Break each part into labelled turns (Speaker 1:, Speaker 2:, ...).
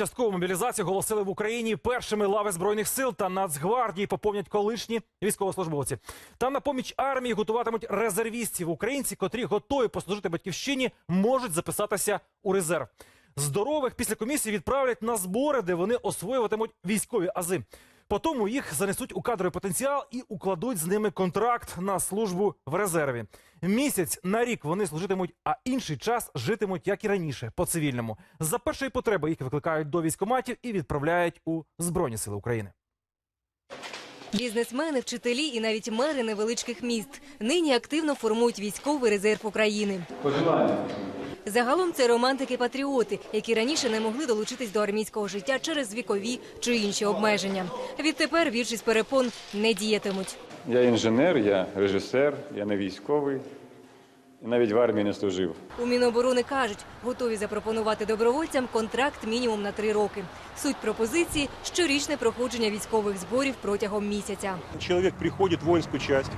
Speaker 1: Часткову мобілізацію оголосили в Україні першими лави збройних сил та Нацгвардії поповнять колишні військовослужбовці. Та на поміч армії готуватимуть резервістів. Українці, котрі готові послужити батьківщині, можуть записатися у резерв. Здорових після комісії відправлять на збори, де вони освоюватимуть військові ази. Потім їх занесуть у кадровий потенціал і укладуть з ними контракт на службу в резерві. Місяць на рік вони служитимуть, а інший час житимуть як і раніше, по цивільному. За першої потреби їх викликають до військоматів і відправляють у Збройні Сили України.
Speaker 2: Бізнесмени, вчителі і навіть мери невеличких міст нині активно формують військовий резерв України. Загалом це романтики-патріоти, які раніше не могли долучитись до армійського життя через вікові чи інші обмеження. Відтепер більшість перепон не діятимуть.
Speaker 3: Я інженер, я режисер, я не військовий і навіть в армії не служив.
Speaker 2: У Міноборони кажуть, готові запропонувати добровольцям контракт мінімум на три роки. Суть пропозиції щорічне проходження військових зборів протягом місяця.
Speaker 4: Человек приходит в воинскую часть,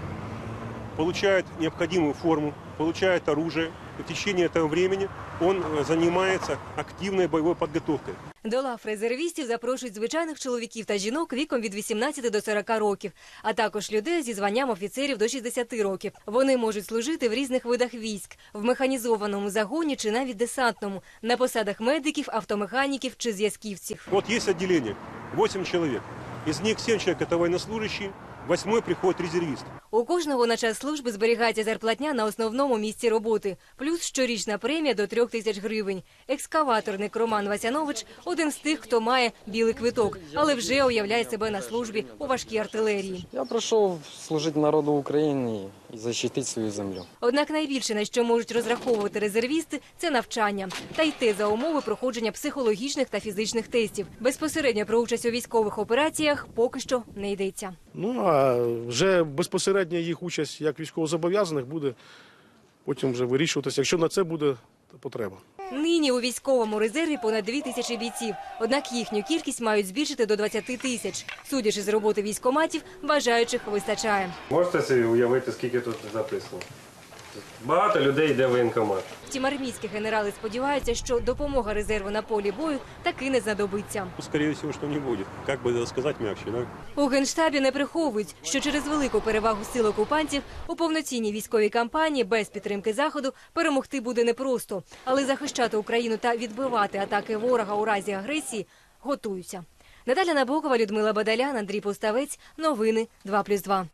Speaker 4: получает необходимую форму, получает оружие. И в течение этого времени он э, занимается активной боевой подготовкой.
Speaker 2: До лав резервістів запрошують звичайних чоловіків та жінок віком від 18 до 40 років, а також людей зі званням офіцерів до 60 років. Вони можуть служити в різних видах військ, в механізованому загоні чи навіть десантному, на посадах медиків, автомеханіків чи зв'язківців.
Speaker 4: Вот есть отделение, 8 человек. Из них 7 человек это военнослужащие, восьмой приходит резервист.
Speaker 2: У кожного на час служби зберігається зарплатня на основному місці роботи, плюс щорічна премія до трьох тисяч гривень. Екскаваторник Роман Васянович один з тих, хто має білий квиток, але вже уявляє себе на службі у важкій артилерії.
Speaker 5: Я прийшов служити народу України і захистити свою землю.
Speaker 2: Однак найбільше на що можуть розраховувати резервісти це навчання та йти за умови проходження психологічних та фізичних тестів. Безпосередньо про участь у військових операціях поки що не йдеться.
Speaker 6: Ну а вже безпосередня їх участь як військовозобов'язаних буде потім вже вирішуватися, якщо на це буде потреба.
Speaker 2: Нині у військовому резерві понад дві тисячі бійців. Однак їхню кількість мають збільшити до 20 тисяч. Судячи з роботи військоматів, бажаючих вистачає.
Speaker 7: Можете собі уявити, скільки тут записано? Багато людей йде в воєнкомат.
Speaker 2: Втім, армійські генерали сподіваються, що допомога резерву на полі бою таки не знадобиться.
Speaker 4: Ну, Скорее всего, что не будет. Как бы это сказать мягче, да?
Speaker 2: У генштабі не приховують, що через велику перевагу сил окупантів у повноцінній військовій кампанії без підтримки заходу перемогти буде непросто, але захищати Україну та відбивати атаки ворога у разі агресії готуються. Наталя Набокова, Людмила Бадалян, Андрій Поставець. Новини 2+,2.